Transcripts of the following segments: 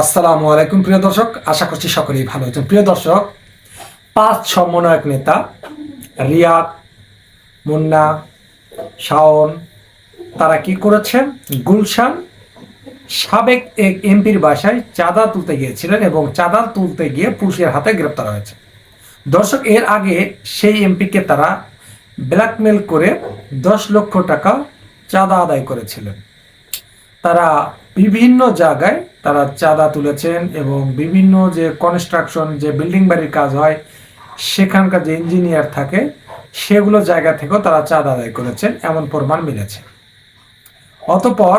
আসসালামু আলাইকুম, প্রিয় দর্শক। আশা করছি সকলেই ভালো আছেন। প্রিয় দর্শক, পাঁচ সমন্বয়ক নেতা রিয়াদ, মুন্না, শাওন, তারা কি করেছেন? গুলশান সাবেক এক এমপির বাসায় চাঁদা তুলতে গিয়েছিলেন এবং চাঁদা তুলতে গিয়ে পুলিশের হাতে গ্রেপ্তার হয়েছে। দর্শক, এর আগে সেই এমপিকে তারা ব্ল্যাকমেল করে দশ লক্ষ টাকা চাঁদা আদায় করেছিলেন। তারা বিভিন্ন জায়গায় তারা চাঁদা তুলেছেন এবং বিভিন্ন যে কনস্ট্রাকশন যে বিল্ডিং বাড়ির কাজ হয়, সেখানকার যে ইঞ্জিনিয়ার থাকে, সেগুলো জায়গা থেকেও তারা চাঁদা আদায় করেছেন, এমন প্রমাণ মিলেছে। অতপর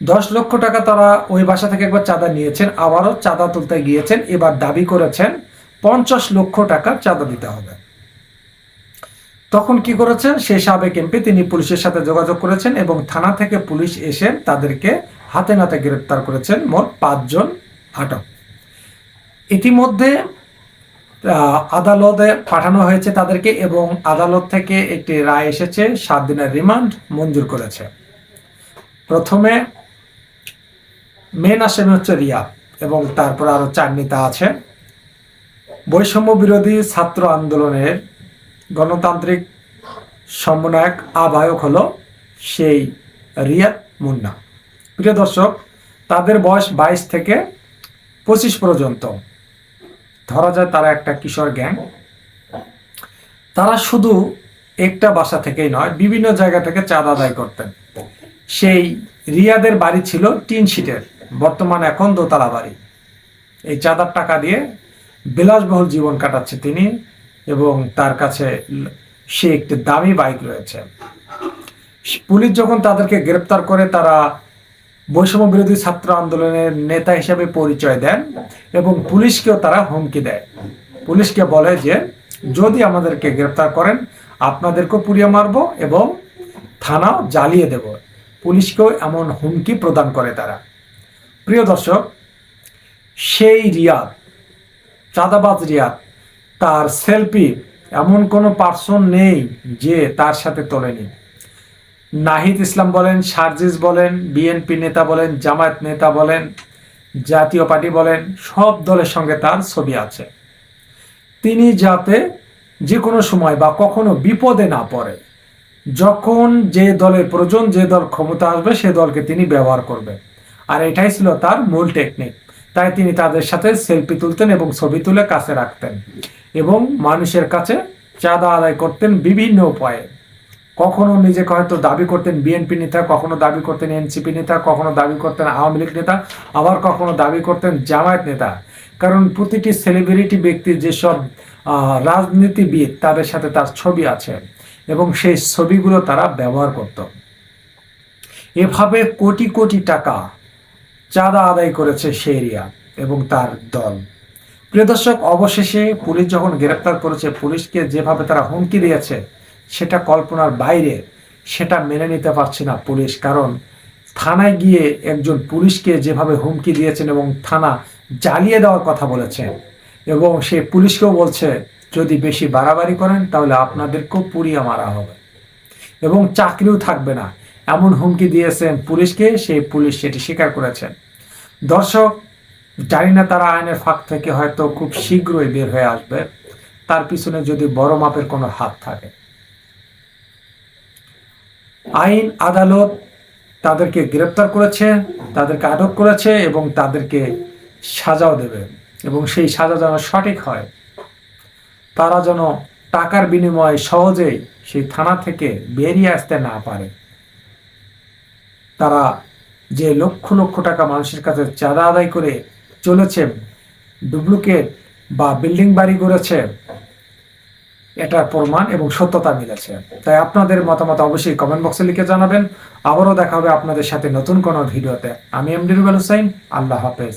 দশ লক্ষ টাকা তারা ওই বাসা থেকে একবার চাঁদা নিয়েছেন, আবারও চাঁদা তুলতে গিয়েছেন, এবার দাবি করেছেন পঞ্চাশ লক্ষ টাকা চাঁদা দিতে হবে। তখন কি করেছেন? সেই সাবেক এমপি, তিনি পুলিশের সাথে যোগাযোগ করেছেন এবং থানা থেকে পুলিশ এসে তাদেরকে হাতে নাতে গ্রেপ্তার করেছেন মোট পাঁচজন আটক। ইতিমধ্যে আদালতে পাঠানো হয়েছে তাদেরকে এবং আদালত থেকে একটি রায় এসেছে, সাত দিনের রিমান্ড মঞ্জুর করেছে। প্রথমে মেন আসামি হচ্ছে রিয়া এবং তারপর আরও চার নেতা আছে। বৈষম্য বিরোধী ছাত্র আন্দোলনের গণতান্ত্রিক সমন্বয়ক আহ্বায়ক হলো সেই রিয়াদ মুন্না। প্রিয় দর্শক, তাদের বয়স বাইশ থেকে পঁচিশ পর্যন্ত। ধরা যায় তারা একটা কিশোর গ্যাং। তারা শুধু একটা বাসা থেকেই নয়, বিভিন্ন জায়গা থেকে চাঁদা আদায় করতেন। সেই রিয়াদের বাড়ি ছিল টিন শিটের, বর্তমান এখন দোতলা বাড়ি। এই চাঁদার টাকা দিয়ে বিলাসবহুল জীবন কাটাচ্ছে তিনি এবং তার কাছে সে একটি দামি বাইক রয়েছে। পুলিশ যখন তাদেরকে গ্রেপ্তার করে, তারা বৈষম্য বিরোধী ছাত্র আন্দোলনের নেতা হিসেবে পরিচয় দেন এবং পুলিশকেও তারা হুমকি দেয়। পুলিশকে বলে যে, যদি আমাদেরকে গ্রেপ্তার করেন, আপনাদেরকেও পুড়িয়ে মারব এবং থানা জ্বালিয়ে দেব। পুলিশকেও এমন হুমকি প্রদান করে তারা। প্রিয় দর্শক, সেই রিয়াদ, চাঁদাবাজ রিয়াদ, তার সেলফি এমন কোনো পার্সন নেই যে তার সাথে তোলেনি। নাহিদ ইসলাম বলেন, সার্জিস বলেন, বিএনপি নেতা বলেন, জামায়াত নেতা বলেন, জাতীয় পার্টি বলেন, সব দলের সঙ্গে তার ছবি আছে। তিনি যাতে যে কোনো সময় বা কখনো বিপদে না পড়ে, যখন যে দলের প্রয়োজন, যে দল ক্ষমতা আসবে, সে দলকে তিনি ব্যবহার করবেন। আর এটাই ছিল তার মূল টেকনিক তাই তিনি তাদের সাথে সেলফি তুলতেন এবং ছবি তুলে কাছে রাখতেন এবং মানুষের কাছে চাঁদা আদায় করতেন বিভিন্ন উপায়ে। কখনো নিজেকে হয়তো দাবি করতেন বিএনপি নেতা, কখনো দাবি করতেন এনসিপি নেতা, কখনো দাবি করতেন আওয়ামী লীগ নেতা, আবার কখনো দাবি করতেন জামায়াত নেতা। কারণ প্রতিটি সেলিব্রিটি ব্যক্তি যেসব রাজনীতিবিদ তাদের সাথে তার ছবি আছে এবং সেই ছবিগুলো তারা ব্যবহার করত। এভাবে কোটি কোটি টাকা চাঁদা আদায় করেছে সেই রিয়া এবং তার দল। প্রিয় দর্শক, অবশেষে পুলিশ যখন গ্রেপ্তার করেছে, পুলিশকে যেভাবে তারা হুমকি দিয়েছে সেটা কল্পনার বাইরে, সেটা মেনে নিতে পারছে না পুলিশ। কারণ থানায় গিয়ে একজন পুলিশকে যেভাবে হুমকি দিয়েছেন এবং থানা জ্বালিয়ে দেওয়ার কথা বলেছেন, এবং সে পুলিশকেও বলছে, যদি বেশি বাড়াবাড়ি করেন, তাহলে আপনাদেরকেও পুড়িয়ে মারা হবে। এবং চাকরিও থাকবে না। এমন হুমকি দিয়েছেন পুলিশকে সেই পুলিশ সেটি স্বীকার করেছেন। দর্শক, জানি না তারা আইনের ফাঁক থেকে হয়তো খুব শীঘ্রই বের হয়ে আসবে। তার পিছনে যদি বড় মাপের কোনো হাত থাকে। আইন, আদালত তাদেরকে গ্রেপ্তার করেছে, তাদেরকে আটক করেছে এবং তাদেরকে সাজাও দেবে এবং সেই সাজা যেন সঠিক হয়, তারা যেন টাকার বিনিময়ে সহজেই সেই থানা থেকে বেরিয়ে আসতে না পারে। তারা যে লক্ষ লক্ষ টাকা মানুষের কাছে চাঁদা আদায় করে চলেছে ডুপ্লিকেট বা বিল্ডিং বাড়ি করেছে এটার প্রমাণ এবং সত্যতা মিলেছে। তাই আপনাদের মতামত অবশ্যই কমেন্ট বক্সে লিখে জানাবেন। আবারও দেখা হবে আপনাদের সাথে নতুন কোনো ভিডিওতে। আমি এম এমডি রুবেল হুসাইন, আল্লাহ হাফেজ।